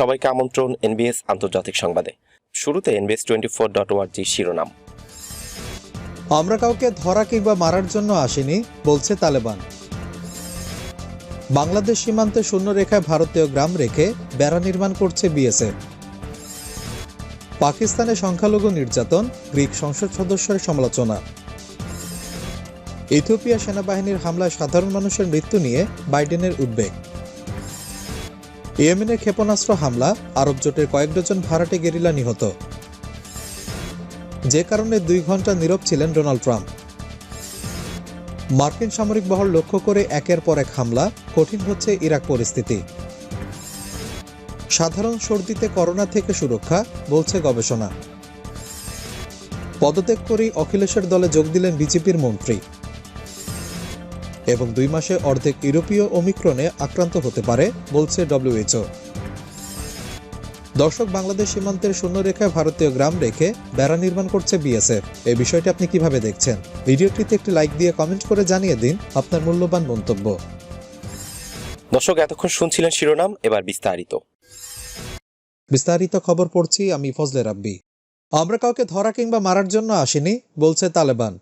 সবাইকে আমন্ত্রণ এনবিএস আন্তর্জাতিক সংবাদে। শুরুতে এনবিএস টোয়েন্টি ফোর ডট ওয়ার্জি শিরোনাম। আমরা কাউকে ধরা কিংবা মারার জন্য আসিনি, বলছে তালেবান। বাংলাদেশ সীমান্তে শূন্য রেখায় ভারতীয় গ্রাম রেখে বেড়া নির্মাণ করছে বিএসএফ। পাকিস্তানে সংখ্যালঘু নির্যাতন, গ্রিক সংসদ সদস্যের সমালোচনা। ইথিওপিয়া সেনাবাহিনীর হামলায় সাধারণ মানুষের মৃত্যু নিয়ে বাইডেনের উদ্বেগ। ইয়েমেনের ক্ষেপণাস্ত্র হামলা, আরব জোটের কয়েক ডজন ভাড়াটে গেরিলা নিহত। যে কারণে দুই ঘণ্টা নীরব ছিলেন ডোনাল্ড ট্রাম্প। মার্কিন সামরিক বহর লক্ষ্য করে একের পর এক হামলা, কঠিন হচ্ছে ইরাক পরিস্থিতি। সাধারণ সর্দিতে করোনা থেকে সুরক্ষা, বলছে গবেষণা। পদত্যাগ করেই অখিলেশের দলে যোগ দিলেন বিজেপির মন্ত্রী। এবং দুই মাসে অর্ধেক ইউরোপীয় ওমিক্রনে আক্রান্ত হতে পারে বলছে ডব্লিউএইচও। দর্শক বাংলাদেশ সীমান্তের শূন্য রেখায় ভারতীয় গ্রাম রেখে বেড়া নির্মাণ করছে বিএসএফ। এই বিষয়টি আপনি কীভাবে দেখছেন? ভিডিওটিতে একটি লাইক দিয়ে কমেন্ট করে জানিয়ে দিন আপনার মূল্যবান মন্তব্য। দর্শক এতক্ষণ শুনছিলেন শিরোনাম এবার বিস্তারিত। বিস্তারিত খবর পড়ছি আমি ফজলে রাব্বি। আমরা কাউকে ধরা কিংবা মারার জন্য আসিনি বলছে তালেবান।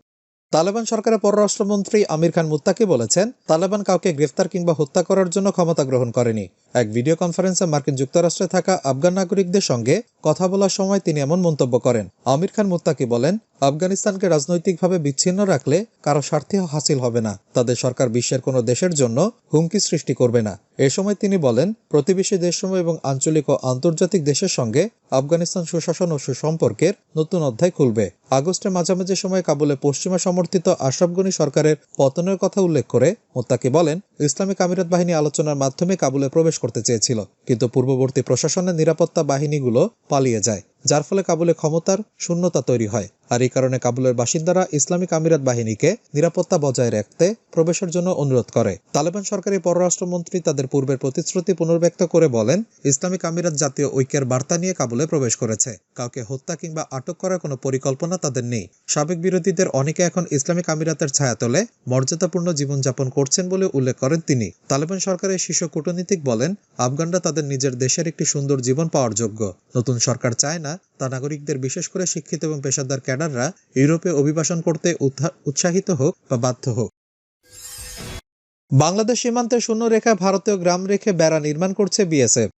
তালেবান সরকারের পররাষ্ট্রমন্ত্রী আমির খান মুত্তাকি বলেছেন, তালেবান কাউকে গ্রেফতার কিংবা হত্যা করার জন্য ক্ষমতা গ্রহণ করেনি। এক ভিডিও কনফারেন্সে মার্কিন যুক্তরাষ্ট্রে থাকা আফগান নাগরিকদের সঙ্গে কথা বলার সময় তিনি এমন মন্তব্য করেন। আমির খান মুত্তাকি বলেন, আফগানিস্তানকে রাজনৈতিকভাবে বিচ্ছিন্ন রাখলে কারও স্বার্থে হাসিল হবে না। তাদের সরকার বিশ্বের কোনো দেশের জন্য হুমকি সৃষ্টি করবে না। এ সময় তিনি বলেন, প্রতিবেশী দেশসমূহ এবং আঞ্চলিক ও আন্তর্জাতিক দেশের সঙ্গে আফগানিস্তান সুশাসন ও সুসম্পর্কের নতুন অধ্যায় খুলবে। আগস্টের মাঝামাঝি সময়ে কাবুলে পশ্চিমা সমর্থিত আশরাফ গনি সরকারের পতনের কথা উল্লেখ করে মোত্তাকি বলেন, ইসলামিক আমিরাত বাহিনী আলোচনার মাধ্যমে কাবুলে প্রবেশ চেয়েছিল। কিন্তু পূর্ববর্তী প্রশাসনের নিরাপত্তা বাহিনীগুলো পালিয়ে যায়, যার ফলে কাবুলে ক্ষমতার শূন্যতা তৈরি হয়। আর এই কারণে কাবুলের বাসিন্দারা ইসলামিক আমিরাত বাহিনীকে নিরাপত্তা বজায় রাখতে প্রবেশের জন্য অনুরোধ করে। তালেবান সরকারি পররাষ্ট্রমন্ত্রী তাদের পূর্বের প্রতিশ্রুতি পুনর্ব্যক্ত করে বলেন, ইসলামিক আমিরাত জাতীয় ঐক্যের বার্তা নিয়ে কাবুলে প্রবেশ করেছে। কাউকে হত্যা কিংবা আটক করার কোনো পরিকল্পনা তাদের নেই। সাবেক বিরোধীদের অনেকে এখন ইসলামিক আমিরাতের ছায়া ছায়াতলে মর্যাদাপূর্ণ জীবনযাপন করছেন বলে উল্লেখ করেন তিনি। তালেবান সরকারের শীর্ষ কূটনীতিক বলেন, আফগানরা তাদের নিজের দেশের একটি সুন্দর জীবন পাওয়ার যোগ্য। নতুন সরকার চায় না, তা নাগরিকদের বিশেষ করে শিক্ষিত এবং পেশাদার ক্যাডাররা ইউরোপে অভিবাসন করতে উৎসাহিত হোক বা বাধ্য হোক। বাংলাদেশ সীমান্তে শূন্য রেখা ভারতীয় গ্রাম রেখে বেড়া নির্মাণ করছে বিএসএফ।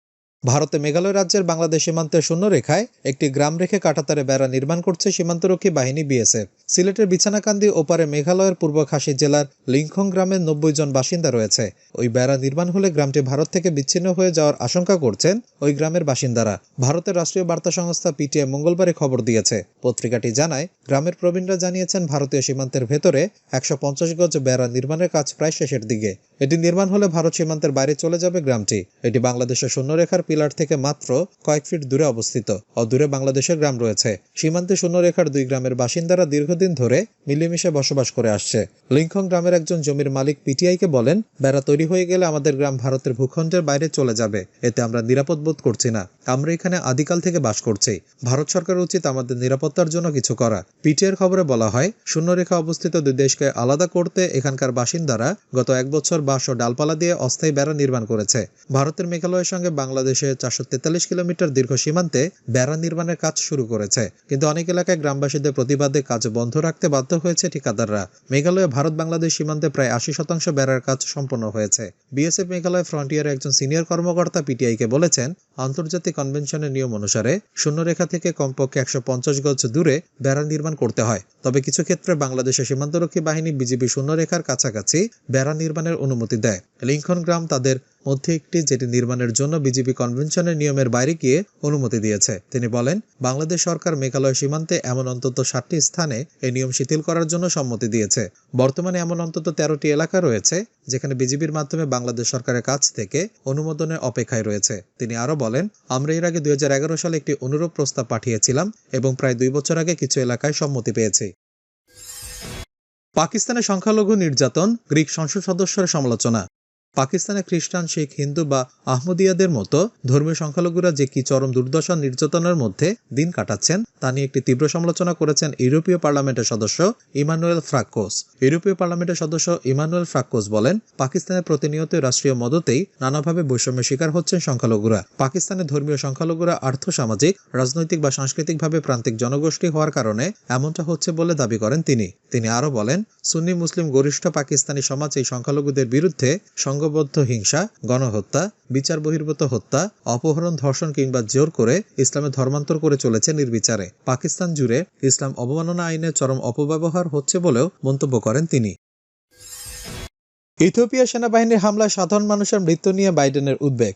ভারতে মেঘালয় রাজ্যের বাংলাদেশ সীমান্তের শূন্য রেখায় একটি গ্রাম রেখে কাটাতারে বেড়া নির্মাণ করছে সীমান্তরক্ষী বাহিনী বিএসএফ। সিলেটের বিছানাকান্দি ওপারে মেঘালয়ের পূর্ব খাসি জেলার লিংখং গ্রামের নব্বই জন বাসিন্দা রয়েছে। ওই বেড়া নির্মাণ হলে গ্রামটি ভারত থেকে বিচ্ছিন্ন হয়ে যাওয়ার আশঙ্কা করছেন ওই গ্রামের বাসিন্দারা। ভারতের রাষ্ট্রীয় বার্তা সংস্থা পিটিআই মঙ্গলবারে খবর দিয়েছে। পত্রিকাটি জানায়, গ্রামের প্রবীণরা জানিয়েছেন, ভারতীয় সীমান্তের ভেতরে একশো পঞ্চাশ গজ বেড়া নির্মাণের কাজ প্রায় শেষের দিকে। এটি নির্মাণ হলে ভারত সীমান্তের বাইরে চলে যাবে গ্রামটি। এটি বাংলাদেশের শূন্যরেখার পিলার থেকে মাত্র কয়েক ফিট দূরে অবস্থিত অদূরে বাংলাদেশের গ্রাম রয়েছে। সীমান্তে শূন্যরেখার দুই গ্রামের বাসিন্দারা দীর্ঘদিন ধরে মিলেমিশে বসবাস করে আসছে। লিংখং গ্রামের একজন জমির মালিক পিটিআইকে বলেন, বেড়া তৈরি হয়ে গেলে আমাদের গ্রাম ভারতের ভূখণ্ডের বাইরে চলে যাবে। এতে আমরা নিরাপদ বোধ করছি না। আমরা এখানে আদিকাল থেকে বাস করছি। ভারত সরকার উচিত আমাদের নিরাপত্তার জন্য কিছু করা। পিটিআর খবরে বলা হয়, শূন্যরেখা অবস্থিত দুই দেশকে আলাদা করতে এখানকার বাসিন্দারা গত এক বছর বাঁশ ও ডালপালা দিয়ে অস্থায়ী বেড়া নির্মাণ করেছে। ভারতের মেঘালয়ের সঙ্গে বাংলাদেশের চারশো তেতাল্লিশ কিলোমিটার দীর্ঘ সীমান্তে বেড়া নির্মাণের কাজ শুরু করেছে। কিন্তু অনেক এলাকায় গ্রামবাসীদের প্রতিবাদে কাজ বন্ধ রাখতে বাধ্য হয়েছে ঠিকাদাররা। মেঘালয়ে ভারত বাংলাদেশ সীমান্তে প্রায় আশি শতাংশ বেড়ার কাজ সম্পন্ন হয়েছে। বিএসএফ মেঘালয় ফ্রন্টিয়ারের একজন সিনিয়র কর্মকর্তা পিটিআইকে বলেছেন, আন্তর্জাতিক কনভেনশনের নিয়ম অনুসারে শূন্যরেখা থেকে কমপক্ষে একশো পঞ্চাশ গজ দূরে বেড়া নির্মাণ করতে হয়। তবে কিছু ক্ষেত্রে বাংলাদেশের সীমান্তরক্ষী বাহিনী বিজিবি শূন্যরেখার কাছাকাছি বেড়া নির্মাণের অনুমতি দেয়। লিঙ্কন গ্রাম তাদের মধ্যে একটি যেটি নির্মাণের জন্য বিজেপি কনভেনশনের নিয়মের বাইরে গিয়ে অনুমতি দিয়েছে। তিনি বলেন, বাংলাদেশ সরকার মেঘালয় সীমান্তে এমন অন্তত ষাটটি স্থানে এই নিয়ম শিথিল করার জন্য সম্মতি দিয়েছে। বর্তমানে এমন অন্তত তেরোটি এলাকা রয়েছে, যেখানে বিজেপির মাধ্যমে বাংলাদেশ সরকারের কাছ থেকে অনুমোদনের অপেক্ষায় রয়েছে। তিনি আরও বলেন, আমরা এর আগে দুই হাজার এগারো সালে একটি অনুরূপ প্রস্তাব পাঠিয়েছিলাম এবং প্রায় দুই বছর আগে কিছু এলাকায় সম্মতি পেয়েছি। পাকিস্তানের সংখ্যালঘু নির্যাতন, গ্রিক সংসদ সদস্যের সমালোচনা। পাকিস্তানে খ্রিস্টান, শিখ, হিন্দু বা আহমদিয়াদের মতো ধর্মীয় সংখ্যালঘুরা যে কি চরম দুর্দশা, নির্যাতনের মধ্যে দিন কাটাচ্ছেন, তা নিয়ে একটি তীব্র সমালোচনা করেছেন ইউরোপীয় পার্লামেন্টের সদস্য ইমানুয়েল ফ্রাক্কোস ইউরোপীয় পার্লামেন্টের সদস্য ইমানুয়েল ফ্রাক্কোস বলেন, পাকিস্তানের প্রতিনিয়ত রাষ্ট্রীয় মদতেই নানাভাবে বৈষম্যের শিকার হচ্ছেন সংখ্যালঘুরা। পাকিস্তানের ধর্মীয় সংখ্যালঘুরা আর্থসামাজিক, রাজনৈতিক বা সাংস্কৃতিকভাবে প্রান্তিক জনগোষ্ঠী হওয়ার কারণে এমনটা হচ্ছে বলে দাবি করেন তিনি। তিনি আরও বলেন, সুন্নি, মুসলিম, গরিষ্ঠ পাকিস্তানি সমাজ এই সংখ্যালঘুদের বিরুদ্ধে সংঘবদ্ধ হিংসা, গণহত্যা, বিচার বহির্ভূত হত্যা, অপহরণ, ধর্ষণ কিংবা জোর করে ইসলামে ধর্মান্তর করে চলেছে নির্বিচারে। পাকিস্তান জুড়ে ইসলাম অবমাননা আইনের চরম অপব্যবহার হচ্ছে বলেও মন্তব্য করেন তিনি। ইথিওপিয়া সেনাবাহিনীর হামলায় সাধারণ মানুষের মৃত্যু নিয়ে বাইডেনের উদ্বেগ।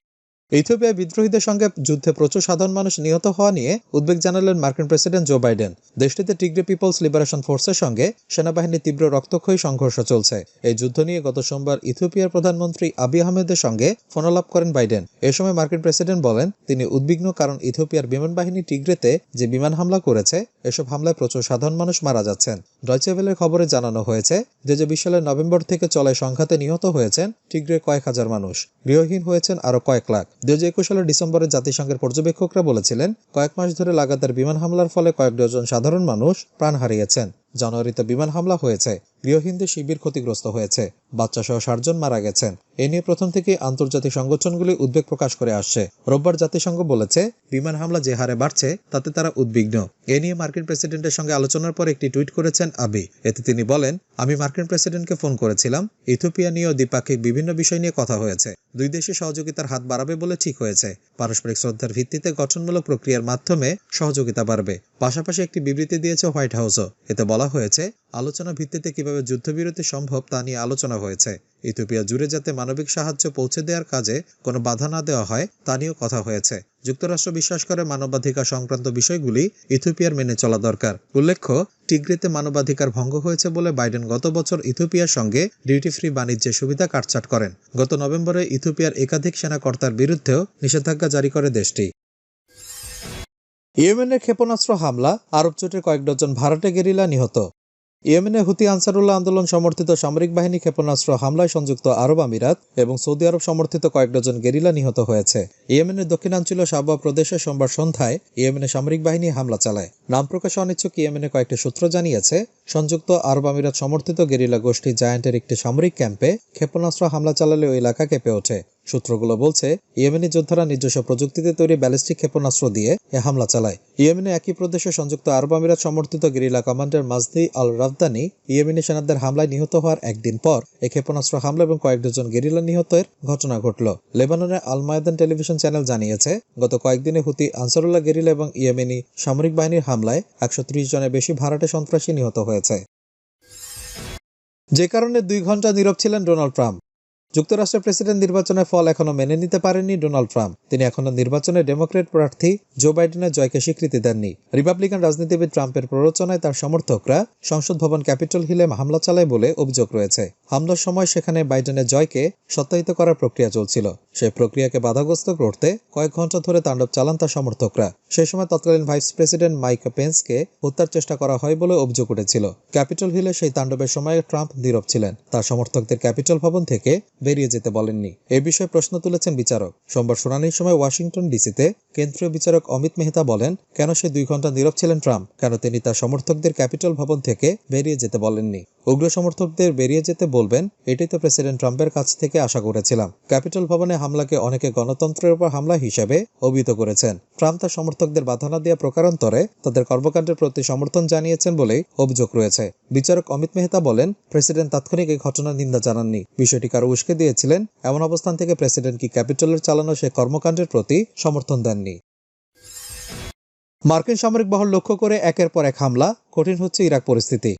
ইথিওপিয়া বিদ্রোহীদের সঙ্গে যুদ্ধে প্রচুর সাধারণ মানুষ নিহত হওয়া নিয়ে উদ্বেগ জানালেন মার্কিন প্রেসিডেন্ট জো বাইডেন। দেশটিতে টিগ্রে পিপলস লিবারেশন ফোর্সের সঙ্গে সেনাবাহিনীর তীব্র রক্তক্ষয়ী সংঘর্ষ চলছে। এই যুদ্ধ নিয়ে গত সোমবার ইথিওপিয়ার প্রধানমন্ত্রী আবি আহমেদের সঙ্গে ফোনালাপ করেন বাইডেন। এ সময় মার্কিন প্রেসিডেন্ট বলেন, তিনি উদ্বিগ্ন কারণ ইথিওপিয়ার বিমান বাহিনী টিগ্রেতে যে বিমান হামলা করেছে, এসব হামলায় প্রচুর সাধারণ মানুষ মারা যাচ্ছেন। ডয়চেভেলের খবরে জানানো হয়েছে, যে যে সালের নভেম্বর থেকে চলে সংঘাতে নিহত হয়েছেন টিগ্রে কয়েক হাজার মানুষ। গৃহহীন হয়েছেন আরও কয়েক লাখ। দুই হাজার একুশ সালের ডিসেম্বরে জাতিসংঘের পর্যবেক্ষকরা বলেছিলেন, কয়েক মাস ধরে লাগাতার বিমান হামলার ফলে কয়েক ডজন সাধারণ মানুষ প্রাণ হারিয়েছেন। জানুয়ারিতে বিমান হামলা হয়েছে। গৃহহীনদের শিবির ক্ষতিগ্রস্ত হয়েছে। বাচ্চা সহ ষাটজন মারা গেছেন। এ নিয়ে প্রথম থেকে আন্তর্জাতিক সংগঠনগুলি উদ্বেগ প্রকাশ করে আসছে। রোববার জাতিসংঘ বলেছে, বিমান হামলা যে হারে বাড়ছে, তাতে তারা উদ্বিগ্ন। এ নিয়ে মার্কিন প্রেসিডেন্টের সঙ্গে আলোচনার পর একটি টুইট করেছেন আবি। এতে তিনি বলেন, আমি মার্কিন প্রেসিডেন্টকে ফোন করেছিলাম। ইথিওপিয়া নিয়েও দ্বিপাক্ষিক বিভিন্ন বিষয় নিয়ে কথা হয়েছে। দুই দেশে সহযোগিতার হাত বাড়াবে বলে ঠিক হয়েছে। পারস্পরিক শ্রদ্ধার ভিত্তিতে গঠনমূলক প্রক্রিয়ার মাধ্যমে সহযোগিতা বাড়বে। পাশাপাশি একটি বিবৃতি দিয়েছে হোয়াইট হাউসও। এতে বলা হয়েছে আলোচনা ভিত্তিতে কীভাবে যুদ্ধবিরতি সম্ভব তা নিয়ে আলোচনা হয়েছে। ইথিওপিয়া জুড়ে যাতে মানবিক সাহায্য পৌঁছে দেওয়ার কাজে কোনো বাধা না দেওয়া হয়, তা নিয়েও কথা হয়েছে। যুক্তরাষ্ট্র বিশ্বাস করে মানবাধিকার সংক্রান্ত বিষয়গুলি ইথিওপিয়ার মেনে চলা দরকার। উল্লেখ্য, টিগ্রিতে মানবাধিকার ভঙ্গ হয়েছে বলে বাইডেন গত বছর ইথিওপিয়ার সঙ্গে ডিউটি ফ্রি বাণিজ্যের সুবিধা কাটছাট করেন। গত নভেম্বরে ইথিওপিয়ার একাধিক সেনাকর্তার বিরুদ্ধেও নিষেধাজ্ঞা জারি করে দেশটি। ইয়েমেনের ক্ষেপণাস্ত্র হামলা আরব জোটের কয়েক ডজন ভাড়াটে গেরিলা নিহত। ইয়েমেনে হুতি আনসারুল্লাহ আন্দোলন সমর্থিত সামরিক বাহিনী ক্ষেপণাস্ত্র হামলায় সংযুক্ত আরব আমিরাত এবং সৌদি আরব সমর্থিত কয়েক ডজন গেরিলা নিহত হয়েছে। ইয়েমেনের দক্ষিণাঞ্চলীয় সাবা প্রদেশে সোমবার সন্ধ্যায় ইয়েমেনে সামরিক বাহিনী হামলা চালায়। নাম প্রকাশে অনিচ্ছুক ইয়েমেনে কয়েকটি সূত্র জানিয়েছে, সংযুক্ত আরব আমিরাত সমর্থিত গেরিলা গোষ্ঠী জায়ান্টের একটি সামরিক ক্যাম্পে ক্ষেপণাস্ত্র হামলা চালালে ওই এলাকা কেঁপে ওঠে। সূত্রগুলো বলছে, ইয়েমেনি যোদ্ধারা নিজস্ব প্রযুক্তিতে তৈরি ব্যালিস্টিক ক্ষেপণাস্ত্র দিয়ে এ হামলা চালায়। ইয়েমেনে একই প্রদেশে সংযুক্ত আরব আমিরাত সমর্থিত guerrilla commander Majdi al Rafdani Yemeni সেনাদের হামলায় নিহত হওয়ার একদিন পর এই ক্ষেপণাস্ত্র হামলা এবং কয়েক ডজন গেরিলা নিহতের ঘটনা ঘটল। লেবাননের আল মায়দান টেলিভিশন চ্যানেল জানিয়েছে, গত কয়েকদিনে হুতি আনসারুল্লাহ গেরিলা এবং ইয়েমেনি সামরিক বাহিনীর হামলায় একশো ত্রিশ জনের বেশি ভাড়াটে সন্ত্রাসী নিহত হয়েছে। যে কারণে দুই ঘণ্টা নীরব ছিলেন ডোনাল্ড ট্রাম্প। যুক্তরাষ্ট্রের প্রেসিডেন্ট নির্বাচনের ফল এখনও মেনে নিতে পারেননি ডোনাল্ড ট্রাম্প। তিনি এখনও নির্বাচনে ডেমোক্রেট প্রার্থী জো বাইডেনের জয়কে স্বীকৃতি দেননি। রিপাবলিকান রাজনীতিবিদ ট্রাম্পের প্ররোচনায় তার সমর্থকরা সংসদ ভবন ক্যাপিটল হিলে হামলা চালায় বলে অভিযোগ রয়েছে। হামলার সময় সেখানে বাইডেনের জয়কে সত্যায়িত করার প্রক্রিয়া চলছিল। সেই প্রক্রিয়াকে বাধাগ্রস্ত করতে কয়েক ঘণ্টা ধরে তাণ্ডব চালান তার সমর্থকরা। সেই সময় তৎকালীন ভাইস প্রেসিডেন্ট মাইক পেন্সকে হত্যার চেষ্টা করা হয় বলে অভিযোগ উঠেছিল। ক্যাপিটল হিলে সেই তাণ্ডবের সময় ট্রাম্প নীরব ছিলেন। তার সমর্থকদের ক্যাপিটল ভবন থেকে বেরিয়ে যেতে বলেননি। এ বিষয়ে প্রশ্ন তুলেছেন বিচারক। সোমবার শুনানির সময় ওয়াশিংটন ডিসিতে কেন্দ্রীয় বিচারক অমিত মেহতা বলেন, কেন সে দুই ঘণ্টা নীরব ছিলেন ট্রাম্প? কেন তিনি তার সমর্থকদের ক্যাপিটল ভবন থেকে বেরিয়ে যেতে বলেননি? উগ্র সমর্থকদের বেরিয়ে যেতে বলবেন, এটাই তো প্রেসিডেন্ট ট্রাম্পের কাছ থেকে আশা করেছিলাম। ক্যাপিটল ভবনে হামলাকে অনেকে গণতন্ত্রের উপর হামলা হিসেবে অভিহিত করেছেন। ট্রাম্প তার সমর্থকদের বাধা না দেওয়া প্রকারান্তরে তাদের কর্মকাণ্ডের প্রতি সমর্থন জানিয়েছেন বলেই অভিযোগ রয়েছে। বিচারক অমিত মেহতা বলেন, প্রেসিডেন্ট তাৎক্ষণিক এই ঘটনার নিন্দা জানাননি। বিষয়টি কারও উস্কে দিয়েছিলেন, এমন অবস্থান থেকে প্রেসিডেন্ট কি ক্যাপিটলের চালানো সে কর্মকাণ্ডের প্রতি সমর্থন দেননি। মার্কিন সামরিক বহর লক্ষ্য করে একের পর এক হামলা, কঠিন হচ্ছে ইরাক পরিস্থিতি।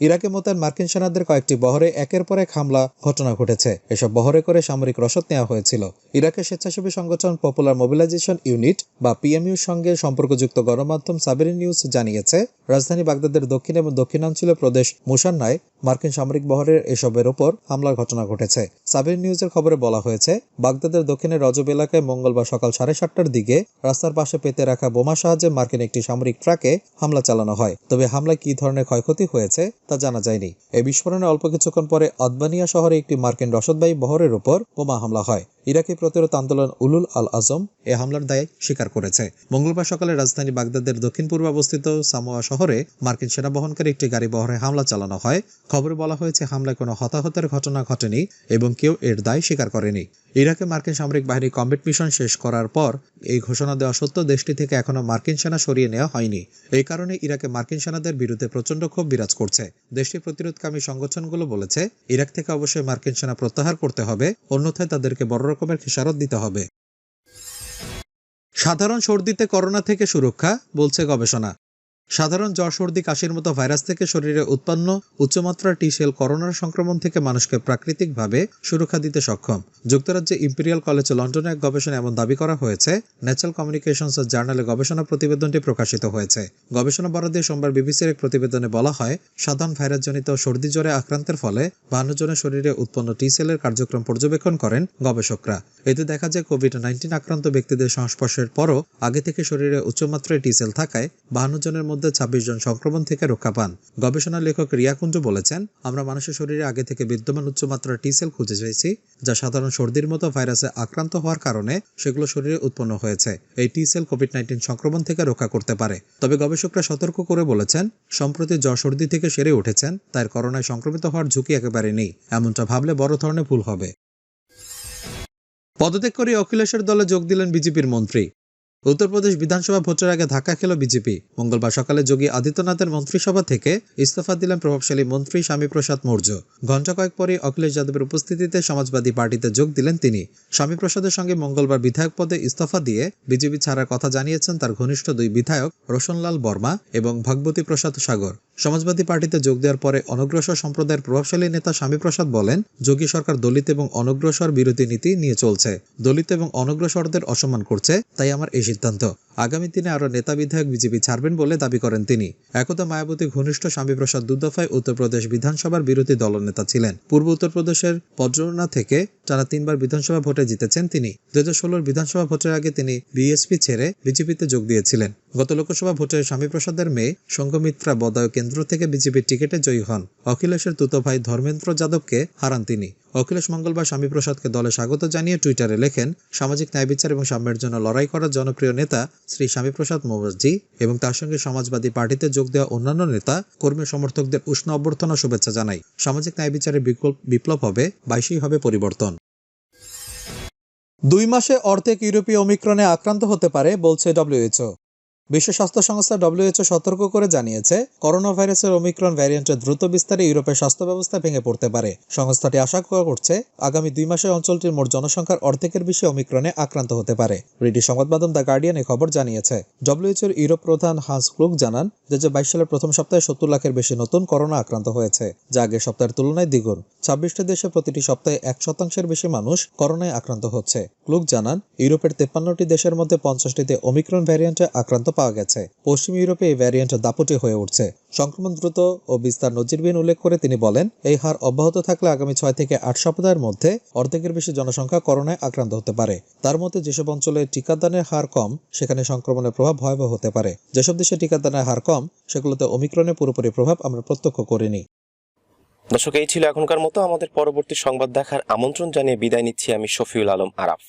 ইরাকে মোতায়েন মার্কিন সেনাদের কয়েকটি বহরে একের পর এক হামলা, ঘটনা ঘটেছে। এসব বহরে করে সামরিক রসদ নেওয়া হয়েছিল। ইরাকের স্বেচ্ছাসেবী সংগঠন পপুলার মোবিলাইজেশন ইউনিট বা পিএমইউর সঙ্গে সম্পর্কযুক্ত গণমাধ্যম সাবেরি নিউজ জানিয়েছে, রাজধানী বাগদাদের দক্ষিণ এবং দক্ষিণাঞ্চলীয় প্রদেশ মুসান্নায় মার্কিন সামরিক বহরের এসবের ওপর হামলার ঘটনা ঘটেছে। সাবের নিউজের খবরে বলা হয়েছে, বাগদাদের দক্ষিণে রজব এলাকায় মঙ্গলবার সকাল সাড়ে সাতটার দিকে রাস্তার পাশে পেতে রাখা বোমা সাহায্যে মার্কিন একটি সামরিক ট্রাকে হামলা চালানো হয়। তবে হামলায় কী ধরনের ক্ষয়ক্ষতি হয়েছে তা জানা যায়নি। এই বিস্ফোরণে অল্প কিছুক্ষণ পরে আদবানিয়া শহরে একটি মার্কিন রসদবাহী বহরের উপর বোমা হামলা হয়। ইরাকি প্রতিরোধ আন্দোলন উলুল আল আজম এ হামলার দায় স্বীকার করেছে। মঙ্গলবার সকালে রাজধানী বাগদাদের দক্ষিণ পূর্বে অবস্থিত সামোয়া শহরে মার্কিন সেনা বহনকারী একটি গাড়ি বহরে হামলা চালানো হয়। খবরে বলা হয়েছে, হামলায় কোনো হতাহতের ঘটনা ঘটেনি এবং কেউ এর দায় স্বীকার করেনি। ইরাকে মার্কিন সামরিক বাহিনী কমবেট মিশন শেষ করার পর এই ঘোষণা দেওয়া সত্ত্বেও দেশটি থেকে এখনও মার্কিন সেনা সরিয়ে নেওয়া হয়নি। এই কারণে ইরাকে মার্কিন সেনাদের বিরুদ্ধে প্রচণ্ড ক্ষোভ বিরাজ করছে। দেশটির প্রতিরোধকামী সংগঠনগুলো বলেছে, ইরাক থেকে অবশ্যই মার্কিন সেনা প্রত্যাহার করতে হবে, অন্যথায় তাদেরকে বড় রকমের খেসারত দিতে হবে। সাধারণ সর্দিতে করোনা থেকে সুরক্ষা, বলছে গবেষণা। সাধারণ জ্বর সর্দি কাশির মতো ভাইরাস থেকে শরীরে উৎপন্ন উচ্চমাত্রার টি সেল করোনার সংক্রমণ থেকে মানুষকে প্রাকৃতিকভাবে সুরক্ষা দিতে সক্ষম। যুক্তরাজ্যে ইম্পেরিয়াল কলেজ লন্ডনে এক গবেষণা এমন দাবি করা হয়েছে ন্যাচারাল কমিউনিকেশনস জার্নালে গবেষণা প্রতিবেদনটি প্রকাশিত হয়েছে। গবেষণা বরাদ্দে সোমবার বিবিসির এক প্রতিবেদনে বলা হয়, সাধারণ ভাইরাসজনিত সর্দি জ্বরে আক্রান্তের ফলে বাহান্ন জনের শরীরে উৎপন্ন টি সেলের কার্যক্রম পর্যবেক্ষণ করেন গবেষকরা। এতে দেখা যায় কোভিড নাইন্টিন আক্রান্ত ব্যক্তিদের সংস্পর্শের পরও আগে থেকে শরীরে উচ্চমাত্রায় টি সেল থাকায় বাহান্ন জনের মধ্যে ছাব্বিশ জন সংক্রমণ থেকে রক্ষা পান। গবেষণা লেখক রিয়াকুঞ্জ বলেছেন, আমরা মানুষের শরীরে আগে থেকে বিদ্যমান উচ্চমাত্রার টি সেল খুঁজে পেয়েছি, যা সাধারণ সর্দির মতো ভাইরাসে আক্রান্ত হওয়ার কারণে সেগুলো শরীরে উৎপন্ন হয়েছে। এই টি সেল কোভিড নাইন্টিন সংক্রমণ থেকে রক্ষা করতে পারে। তবে গবেষকরা সতর্ক করে বলেছেন, সম্প্রতি জ্বর সর্দি থেকে সেরে উঠেছেন তার করোনায় সংক্রমিত হওয়ার ঝুঁকি একেবারে নেই। এমনটা ভাবলে বড় ধরনের ভুল হবে। পদত্যাগ করে অখিলেশের দলে যোগ দিলেন বিজেপির মন্ত্রী। উত্তরপ্রদেশ বিধানসভা ভোটের আগে ধাক্কা খেল বিজেপি। মঙ্গলবার সকালে যোগী আদিত্যনাথের মন্ত্রিসভা থেকে ইস্তফা দিলেন প্রভাবশালী মন্ত্রী স্বামী প্রসাদ মৌর্য। ঘণ্টা কয়েক পরে অখিলেশ যাদবের উপস্থিতিতে সমাজবাদী পার্টিতে যোগ দিলেন তিনি। স্বামী প্রসাদের সঙ্গে মঙ্গলবার বিধায়ক পদে ইস্তফা দিয়ে বিজেপি ছাড়ার কথা জানিয়েছেন তার ঘনিষ্ঠ দুই বিধায়ক রোশনলাল বর্মা এবং ভগবতী প্রসাদ সাগর। সমাজবাদী পার্টিতে যোগ দেওয়ার পরে অনগ্রসর সম্প্রদায়ের প্রভাবশালী নেতা স্বামী প্রসাদ বলেন, যোগী সরকার দলিত এবং অনগ্রসর বিরোধী নীতি নিয়ে চলছে। দলিত এবং অনগ্রসরদের অসম্মান করছে, তাই আমার এই সিদ্ধান্ত। আগামী দিনে আরও নেতা বিধায়ক বিজেপি ছাড়বেন বলে দাবি করেন তিনি। একদা মায়াবতী ঘনিষ্ঠ স্বামীপ্রসাদ দুদফায় উত্তরপ্রদেশ বিধানসভার বিরোধী দলনেতা ছিলেন। পূর্ব উত্তরপ্রদেশের পদ্রনা থেকে টানা তিনবার বিধানসভা ভোটে জিতেছেন তিনি। দু হাজার বিধানসভা ভোটের আগে তিনি বিএসপি ছেড়ে বিজেপিতে যোগ দিয়েছিলেন। গত লোকসভা ভোটে স্বামীপ্রসাদের মেয়ে সংঘমিত্রা বদয় কেন্দ্র থেকে বিজেপির টিকিটে জয়ী হন। অখিলেশের তুতো ভাই ধর্মেন্দ্র যাদবকে হারান তিনি। অখিলেশ মঙ্গলবার স্বামী প্রসাদকে দলে স্বাগত জানিয়ে টুইটারে লেখেন, সামাজিক ন্যায় বিচার এবং সাম্যের জন্য লড়াই করার জনপ্রিয় নেতা শ্রী স্বামী প্রসাদ মুখার্জি এবং তার সঙ্গে সমাজবাদী পার্টিতে যোগ দেওয়া অন্যান্য নেতা, কর্মী সমর্থকদের উষ্ণ অভ্যর্থনা শুভেচ্ছা জানাই। সামাজিক ন্যায় বিচারে বিকল্প বিপ্লব হবে, বাইশেই হবে পরিবর্তন। দুই মাসে অর্ধেক ইউরোপীয় অমিক্রণে আক্রান্ত হতে পারে, বলছে ডব্লিউএইচও বিশ্ব স্বাস্থ্য সংস্থা ডব্লিউএইচও সতর্ক করে জানিয়েছে করোনা ভাইরাসের ওমিক্রন ভ্যারিয়েন্টের দ্রুত বিস্তারে ইউরোপের স্বাস্থ্য ব্যবস্থা ভেঙে পড়তে পারে। সংস্থাটি আশা করছে, আগামী দুই মাসে অঞ্চলটির মোট জনসংখ্যার অর্ধেকের বেশি ওমিক্রনে আক্রান্ত হতে পারে। ব্রিটিশ সংবাদ মাধ্যম দ্য গার্ডিয়ান এই খবর জানিয়েছে ডব্লিউএইচওর ইউরোপ প্রধান হান্স ক্লুক জানান দু হাজার সালের প্রথম সপ্তাহে সত্তর লাখের বেশি নতুন করোনা আক্রান্ত হয়েছে, যা আগের সপ্তাহের তুলনায় দ্বিগুণ। ছাব্বিশটি দেশে প্রতিটি সপ্তাহে এক শতাংশের বেশি মানুষ করোনায় আক্রান্ত হচ্ছে। ক্লুক জানান, ইউরোপের তেপ্পান্নটি দেশের মধ্যে পঞ্চাশটিতে ওমিক্রন ভ্যারিয়েন্টে আক্রান্ত পাওয়া গেছে। পশ্চিম ইউরোপে এই ভ্যারিয়েন্ট দাপটে হয়ে উঠছে। সংক্রমণ দ্রুত ও বিস্তার নজিরবিহীন উল্লেখ করে তিনি বলেন, এই হার অব্যাহত থাকলে আগামী ছয় থেকে আট সপ্তাহের মধ্যে অর্ধেকের বেশি জনসংখ্যা করোনায় আক্রান্ত হতে পারে। তার মধ্যে যেসব অঞ্চলে টিকাদানের হার কম, সেখানে সংক্রমণের প্রভাব ভয়াবহ হতে পারে। যেসব দেশে টিকাদানের হার কম, সেগুলোতে অমিক্রণের পুরোপুরি প্রভাব আমরা প্রত্যক্ষ করিনি। দর্শক, এই ছিল এখনকার মতো। আমাদের পরবর্তী সংবাদ দেখার আমন্ত্রণ জানিয়ে বিদায় নিচ্ছি আমি শফিউল আলম আরাফ।